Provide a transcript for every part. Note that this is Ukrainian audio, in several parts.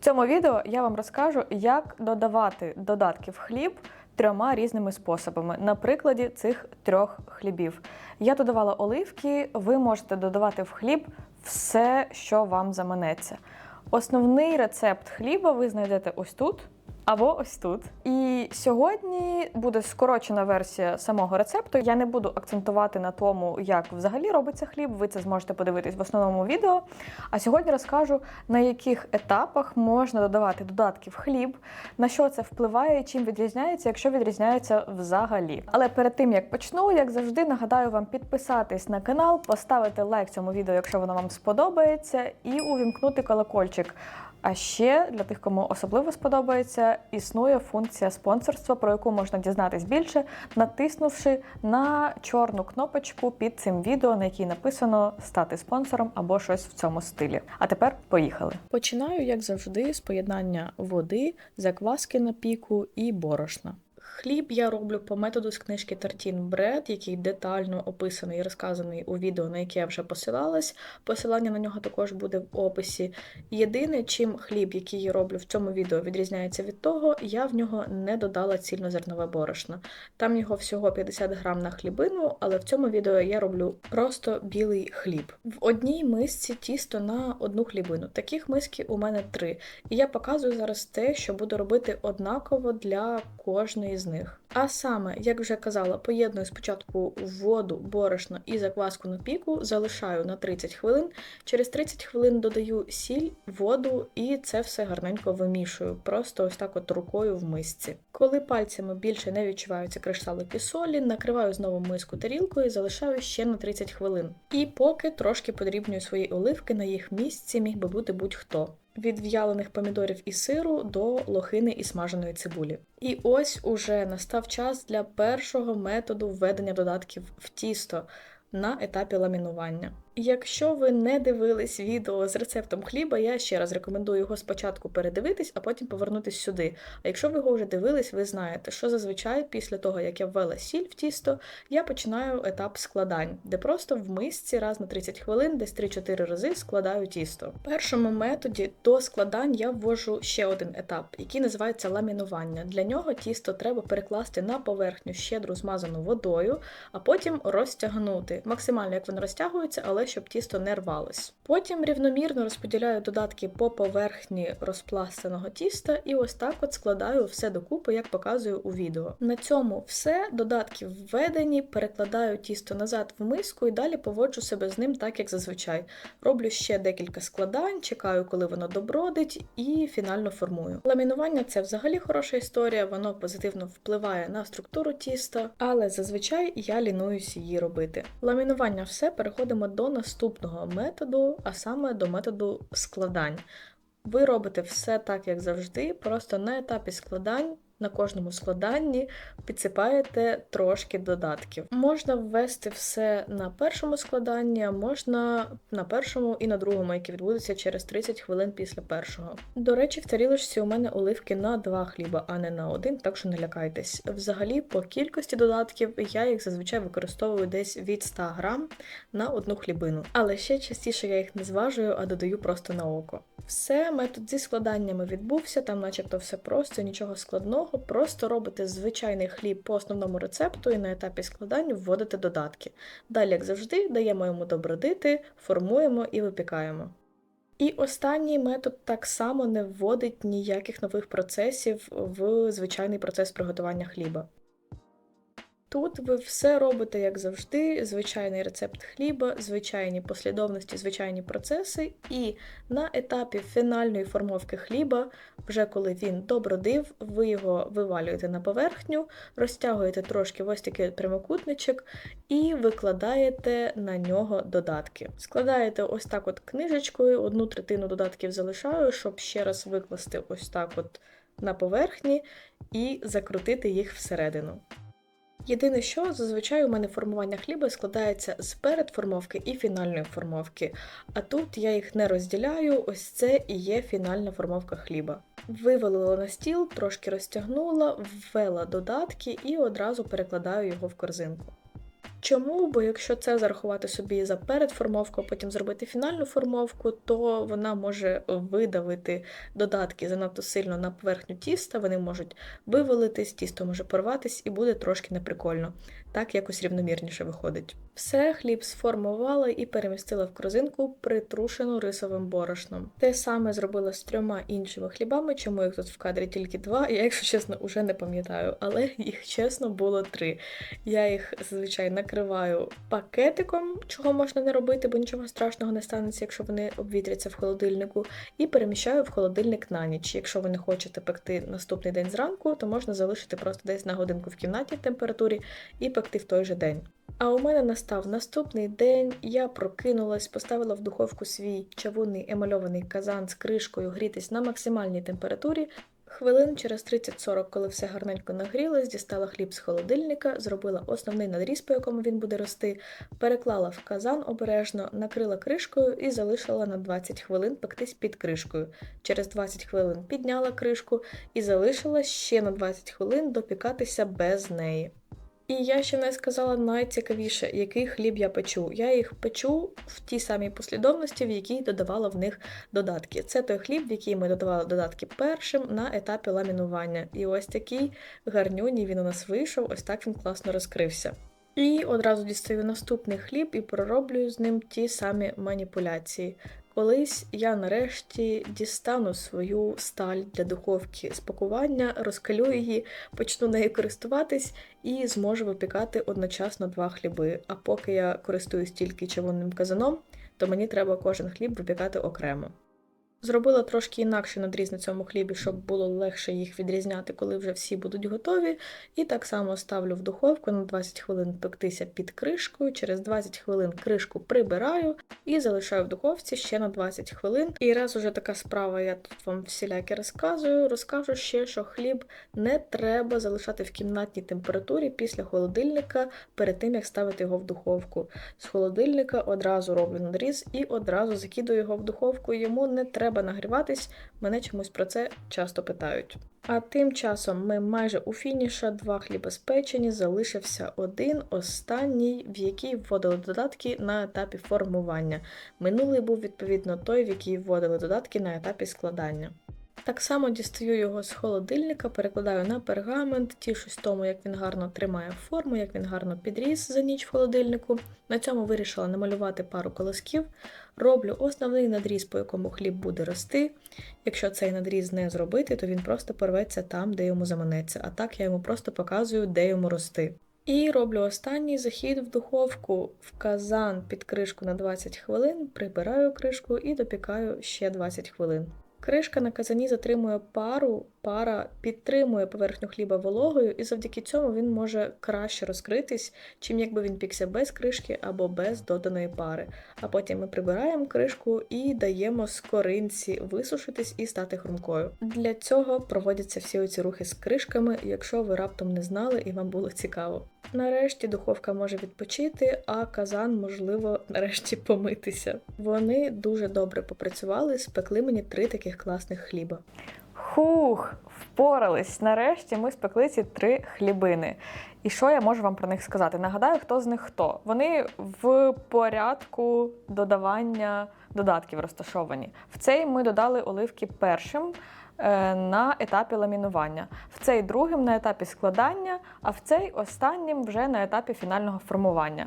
В цьому відео я вам розкажу, як додавати додатки в хліб трьома різними способами на прикладі цих трьох хлібів. Я додавала оливки, ви можете додавати в хліб все, що вам заманеться. Основний рецепт хліба ви знайдете ось тут. Або ось тут. І сьогодні буде скорочена версія самого рецепту. Я не буду акцентувати на тому, як взагалі робиться хліб. Ви це зможете подивитись в основному відео. А сьогодні розкажу, на яких етапах можна додавати додатки в хліб, на що це впливає чим відрізняється, якщо відрізняється взагалі. Але перед тим як почну, як завжди, нагадаю вам підписатись на канал, поставити лайк цьому відео, якщо воно вам сподобається, і увімкнути колокольчик. А ще для тих, кому особливо сподобається, існує функція спонсорства, про яку можна дізнатись більше, натиснувши на чорну кнопочку під цим відео, на якій написано стати спонсором або щось в цьому стилі. А тепер поїхали. Починаю, як завжди, з поєднання води, закваски на піку і борошна. Хліб я роблю по методу з книжки Tartine Bread, який детально описаний і розказаний у відео, на яке я вже посилалась. Посилання на нього також буде в описі. Єдине, чим хліб, який я роблю в цьому відео, відрізняється від того, я в нього не додала цільнозернове борошно. Там його всього 50 грам на хлібину, але в цьому відео я роблю просто білий хліб. В одній мисці тісто на одну хлібину. Таких миски у мене три. І я показую зараз те, що буду робити однаково для кожної з них. А саме, як вже казала, поєдную спочатку воду, борошно і закваску на піку, залишаю на 30 хвилин. Через 30 хвилин додаю сіль, воду і це все гарненько вимішую, просто ось так от рукою в мисці. Коли пальцями більше не відчуваються кришталики солі, накриваю знову миску тарілкою і залишаю ще на 30 хвилин. І поки трошки подрібнюю свої оливки на їх місці, міг би бути будь-хто від в'ялених помідорів і сиру до лохини і смаженої цибулі. І ось уже настав час для першого методу введення додатків в тісто на етапі ламінування. Якщо ви не дивились відео з рецептом хліба, я ще раз рекомендую його спочатку передивитись, а потім повернутись сюди. А якщо ви його вже дивились, ви знаєте, що зазвичай після того, як я ввела сіль в тісто, я починаю етап складань, де просто в мисці раз на 30 хвилин, десь 3-4 рази складаю тісто. В першому методі до складань я ввожу ще один етап, який називається ламінування. Для нього тісто треба перекласти на поверхню щедро змазану водою, а потім розтягнути. Максимально як воно розтягується, але щоб тісто не рвалось. Потім рівномірно розподіляю додатки по поверхні розпластаного тіста і ось так от складаю все докупи, як показую у відео. На цьому все, додатки введені, перекладаю тісто назад в миску і далі поводжу себе з ним так, як зазвичай. Роблю ще декілька складань, чекаю, коли воно добродить, і фінально формую. Ламінування це взагалі хороша історія, воно позитивно впливає на структуру тіста, але зазвичай я лінуюсь її робити. Ламінування все, переходимо до наступного методу, а саме до методу складань. Ви робите все так, як завжди, просто на етапі складань. На кожному складанні підсипаєте трошки додатків. Можна ввести все на першому складанні, а можна на першому і на другому, яке відбудеться через 30 хвилин після першого. До речі, в тарілочці у мене оливки на два хліба, а не на один, так що не лякайтесь. Взагалі, по кількості додатків я їх зазвичай використовую десь від 100 грам на одну хлібину. Але ще частіше я їх не зважую, а додаю просто на око. Все, метод зі складаннями відбувся, там начебто все просто, нічого складного, просто робите звичайний хліб по основному рецепту і на етапі складання вводите додатки. Далі, як завжди, даємо йому добродити, формуємо і випікаємо. І останній метод так само не вводить ніяких нових процесів в звичайний процес приготування хліба. Тут ви все робите, як завжди, звичайний рецепт хліба, звичайні послідовності, звичайні процеси, і на етапі фінальної формовки хліба, вже коли він добродив, ви його вивалюєте на поверхню, розтягуєте трошки ось такий прямокутничок і викладаєте на нього додатки. Складаєте ось так от книжечкою, одну третину додатків залишаю, щоб ще раз викласти ось так от на поверхні і закрутити їх всередину. Єдине, що зазвичай у мене формування хліба складається з передформовки і фінальної формовки, а тут я їх не розділяю, ось це і є фінальна формовка хліба. Вивалила на стіл, трошки розтягнула, ввела додатки і одразу перекладаю його в корзинку. Чому? Бо якщо це зарахувати собі за передформовку, а потім зробити фінальну формовку, то вона може видавити додатки занадто сильно на поверхню тіста, вони можуть вивалитись, тісто може порватись і буде трошки неприкольно. Так якось рівномірніше виходить. Все, хліб сформувала і перемістила в корзинку, притрушену рисовим борошном. Те саме зробила з трьома іншими хлібами, чому їх тут в кадрі тільки два. Я, якщо чесно, уже не пам'ятаю, але їх чесно було три. Я їх зазвичай накриваю пакетиком, чого можна не робити, бо нічого страшного не станеться, якщо вони обвітряться в холодильнику, і переміщаю в холодильник на ніч. Якщо ви не хочете пекти наступний день зранку, то можна залишити просто десь на годинку в кімнатній температурі і пекти в той же день. А у мене настав наступний день. Я прокинулась, поставила в духовку свій чавунний емальований казан з кришкою грітись на максимальній температурі. Хвилин через 30-40, коли все гарненько нагрілось, дістала хліб з холодильника, зробила основний надріз, по якому він буде рости, переклала в казан обережно, накрила кришкою і залишила на 20 хвилин пектись під кришкою. Через 20 хвилин підняла кришку і залишила ще на 20 хвилин допікатися без неї. І я ще не сказала найцікавіше, який хліб я печу. Я їх печу в тій самій послідовності, в якій додавала в них додатки. Це той хліб, в який ми додавали додатки першим на етапі ламінування. І ось такий гарнюній він у нас вийшов, ось так він класно розкрився. І одразу дістаю наступний хліб і пророблюю з ним ті самі маніпуляції. Колись я нарешті дістану свою сталь для духовки з пакування, розкалю її, почну нею користуватись і зможу випікати одночасно два хліби. А поки я користуюсь тільки червоним казаном, то мені треба кожен хліб випікати окремо. Зробила трошки інакше надріз на цьому хлібі, щоб було легше їх відрізняти, коли вже всі будуть готові. І так само ставлю в духовку на 20 хвилин пектися під кришкою. Через 20 хвилин кришку прибираю і залишаю в духовці ще на 20 хвилин. І раз уже така справа, я тут вам всіляки розказую, розкажу ще, що хліб не треба залишати в кімнатній температурі після холодильника перед тим, як ставити його в духовку. З холодильника одразу роблю надріз і одразу закидую його в духовку. Йому не треба треба нагріватись, мене чомусь про це часто питають. А тим часом ми майже у фініша два хліба спечені, залишився один останній, в який вводили додатки на етапі формування. Минулий був відповідно той, в який вводили додатки на етапі складання. Так само дістаю його з холодильника, перекладаю на пергамент, тішусь тому, як він гарно тримає форму, як він гарно підріс за ніч в холодильнику. На цьому вирішила намалювати пару колосків. Роблю основний надріз, по якому хліб буде рости. Якщо цей надріз не зробити, то він просто порветься там, де йому заманеться. А так я йому просто показую, де йому рости. І роблю останній захід в духовку в казан під кришку на 20 хвилин, прибираю кришку і допікаю ще 20 хвилин. Кришка на казані затримує пару, пара підтримує поверхню хліба вологою, і завдяки цьому він може краще розкритись, чим якби він пікся без кришки або без доданої пари. А потім ми прибираємо кришку і даємо скоринці висушитись і стати хрумкою. Для цього проводяться всі оці рухи з кришками, якщо ви раптом не знали і вам було цікаво. Нарешті духовка може відпочити, а казан, можливо, нарешті помитися. Вони дуже добре попрацювали, спекли мені три таких класних хліба. Хух, впорались. Нарешті ми спекли ці три хлібини. І що я можу вам про них сказати? Нагадаю, хто з них хто. Вони в порядку додавання додатків розташовані. В цей ми додали оливки першим. Е, на етапі ламінування, в цей другим на етапі складання, а в цей останнім вже на етапі фінального формування.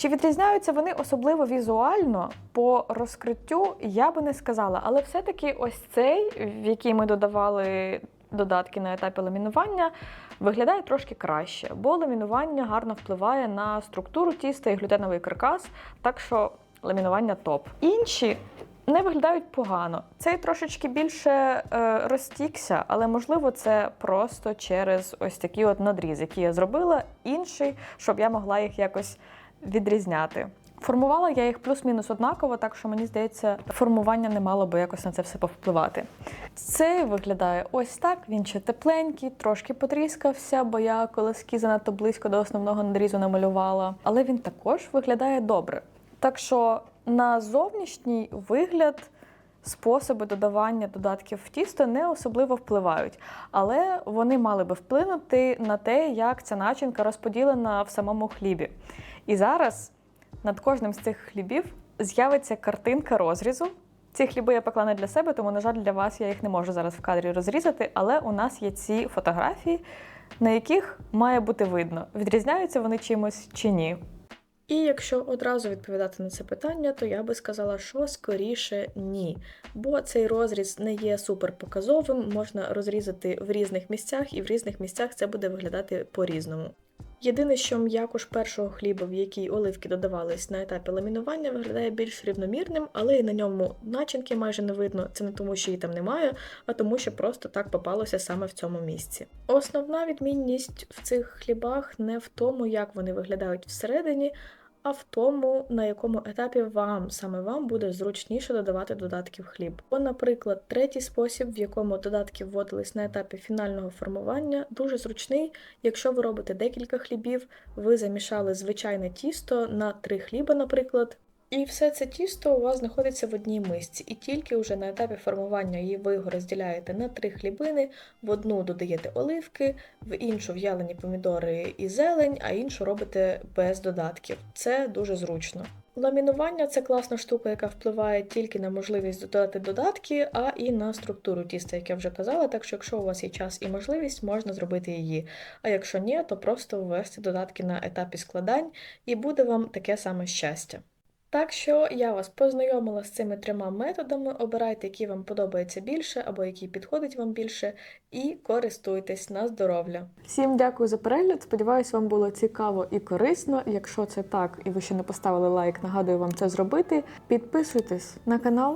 Чи відрізняються вони особливо візуально по розкриттю, я би не сказала, але все-таки ось цей, в який ми додавали додатки на етапі ламінування, виглядає трошки краще, бо ламінування гарно впливає на структуру тіста і глютеновий каркас, так що ламінування топ. Інші не виглядають погано. Цей трошечки більше е, розтікся, але можливо це просто через ось такий от надріз, який я зробила, інший, щоб я могла їх якось відрізняти. Формувала я їх плюс-мінус однаково, так що мені здається, формування не мало би якось на це все повпливати. Цей виглядає ось так. Він ще тепленький, трошки потріскався, бо я колески занадто близько до основного надрізу намалювала. Але він також виглядає добре. Так що на зовнішній вигляд способи додавання додатків в тісто не особливо впливають, але вони мали би вплинути на те, як ця начинка розподілена в самому хлібі. І зараз над кожним з цих хлібів з'явиться картинка розрізу. Ці хліби я пекла для себе, тому, на жаль, для вас я їх не можу зараз в кадрі розрізати, але у нас є ці фотографії, на яких має бути видно, відрізняються вони чимось чи ні. І якщо одразу відповідати на це питання, то я би сказала, що скоріше ні. Бо цей розріз не є суперпоказовим, можна розрізати в різних місцях, і в різних місцях це буде виглядати по-різному. Єдине, що м'якош першого хліба, в який оливки додавались на етапі ламінування, виглядає більш рівномірним, але і на ньому начинки майже не видно. Це не тому, що її там немає, а тому, що просто так попалося саме в цьому місці. Основна відмінність в цих хлібах не в тому, як вони виглядають всередині, а в тому, на якому етапі вам, саме вам, буде зручніше додавати додатки в хліб. Бо, наприклад, третій спосіб, в якому додатки вводились на етапі фінального формування, дуже зручний. Якщо ви робите декілька хлібів, ви замішали звичайне тісто на три хліба, наприклад. І все це тісто у вас знаходиться в одній мисці, і тільки вже на етапі формування її ви його розділяєте на три хлібини, в одну додаєте оливки, в іншу в'ялені помідори і зелень, а іншу робите без додатків. Це дуже зручно. Ламінування це класна штука, яка впливає тільки на можливість додати додатки, а і на структуру тіста, як я вже казала. Так що, якщо у вас є час і можливість, можна зробити її. А якщо ні, то просто ввести додатки на етапі складань, і буде вам таке саме щастя. Так що я вас познайомила з цими трьома методами. Обирайте, який вам подобається більше або який підходить вам більше, і користуйтесь на здоров'я. Всім дякую за перегляд. Сподіваюсь, вам було цікаво і корисно. Якщо це так, і ви ще не поставили лайк, нагадую вам це зробити. Підписуйтесь на канал,